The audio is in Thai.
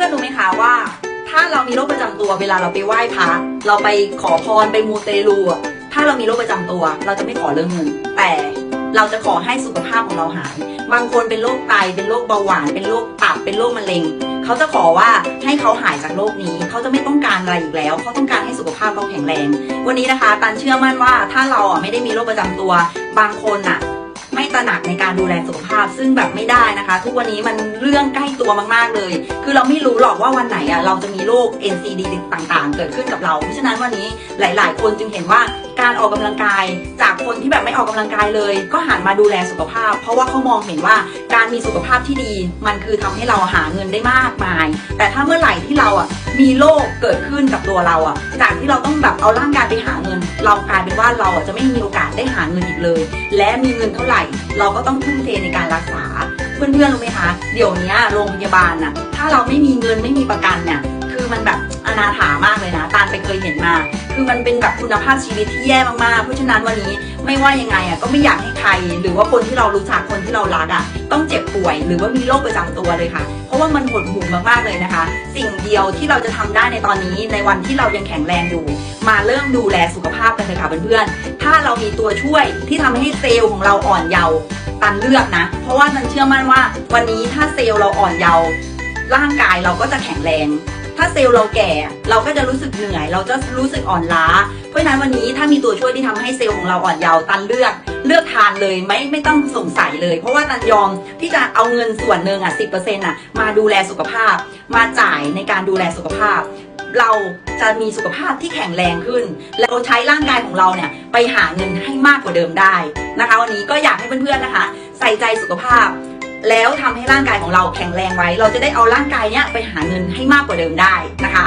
พื่อนๆรู้ไหมคะว่า ถ้าเรามีโรคประจำตัวเวลาเราไปไหว้พระเราไปขอพรไปมูเตลูถ้าเรามีโรคประจำตัว เราจะไม่ขอเรื่องเงิน แต่เราจะขอให้สุขภาพของเราหาย บางคนเป็นโรคไต เป็นโรคเบาหวาน เป็นโรคตับ เป็นโรคมะเร็ง เขาจะขอว่าให้เขาหายจากโรคนี้ เขาจะไม่ต้องการอะไรอีกแล้ว เขาต้องการให้สุขภาพเขาแข็งแรง วันนี้นะคะตันเชื่อมั่นว่าถ้าเราอะไม่ได้มีโรคประจำตัว บางคนอะ ไม่ตระหนักในการดูแลสุขภาพ ซึ่งแบบไม่ได้นะคะ ทุกวันนี้มันเรื่องใกล้ตัวมากๆเลย คือเราไม่รู้หรอกว่าวันไหนอะเราจะมีโรค NCD ต่างๆ เกิดขึ้นกับเรา เพราะฉะนั้นวันนี้หลาย ๆ คนจึงเห็นว่าการออกกำลังกายจากคนที่แบบไม่ออกกำลังกายเลย ก็หันมาดูแลสุขภาพ เพราะว่าเขามองเห็นว่าการมีสุขภาพที่ดี มันคือทำให้เราหาเงินได้มากมาย แต่ถ้าเมื่อไหร่ที่เราอะ มีโรคเกิดขึ้นกับตัวเราอะจากที่เราต้องแบบเอาร่างกายไปหาเงิน เรากลายเป็นว่าเราอะจะไม่มีโอกาสได้หาเงินอีกเลย และมีเงินเท่าไหร่ เราก็ต้องทุ่มเทในการรักษา เพื่อนๆรู้ไหมคะ เดี๋ยวนี้โรงพยาบาลน่ะถ้าเราไม่มีเงินไม่มีประกันเนี่ยคือมันแบบอนาถามากเลยนะตาลไปเคยเห็นมา คือมันเป็นแบบคุณภาพชีวิตที่แย่มากๆ เพราะฉะนั้นวันนี้ไม่ว่ายังไงอะก็ไม่อยากให้ใคร หรือว่าคนที่เรารู้จักคนที่เรารักอะต้องเจ็บป่วย หรือว่ามีโรคประจำตัวเลยค่ะ ว่ามันหดหู่มากๆเลยนะคะ สิ่งเดียวที่เราจะทำได้ในตอนนี้ในวันที่เรายังแข็งแรงอยู่ มาเริ่มดูแลสุขภาพกันเลยค่ะเพื่อนๆ ถ้าเรามีตัวช่วยที่ทำให้เซลล์ของเราอ่อนเยาว์ตันเลือกนะ เพราะว่าตันเชื่อมั่นว่า วันนี้ถ้าเซลล์เราอ่อนเยาว์ร่างกายเราก็จะแข็งแรง ถ้าเซลล์เราแก่ เราก็จะรู้สึกเหนื่อย เราจะรู้สึกอ่อนล้า เพราะฉะนั้นวันนี้ถ้ามีตัวช่วยที่ทำให้เซลล์ของเราอ่อนเยาว์ตันเลือกเลือกทานเลยไม่ไม่ต้องสงสัยเลย เพราะว่าตันยอมที่จะเอาเงินส่วนหนึ่งอะสิอะมาดูแลสุขภาพ มาจ่ายในการดูแลสุขภาพ เราจะมีสุขภาพที่แข็งแรงขึ้น และเราใช้ร่างกายของเราเนี่ยไปหาเงินให้มากกว่าเดิมได้นะคะ วันนี้ก็อยากให้เพื่อนๆนะคะ ใส่ใจสุขภาพ แล้วทำให้ร่างกายของเราแข็งแรงไว้ เราจะได้เอาร่างกายเนี้ยไปหาเงินให้มากกว่าเดิมได้นะคะ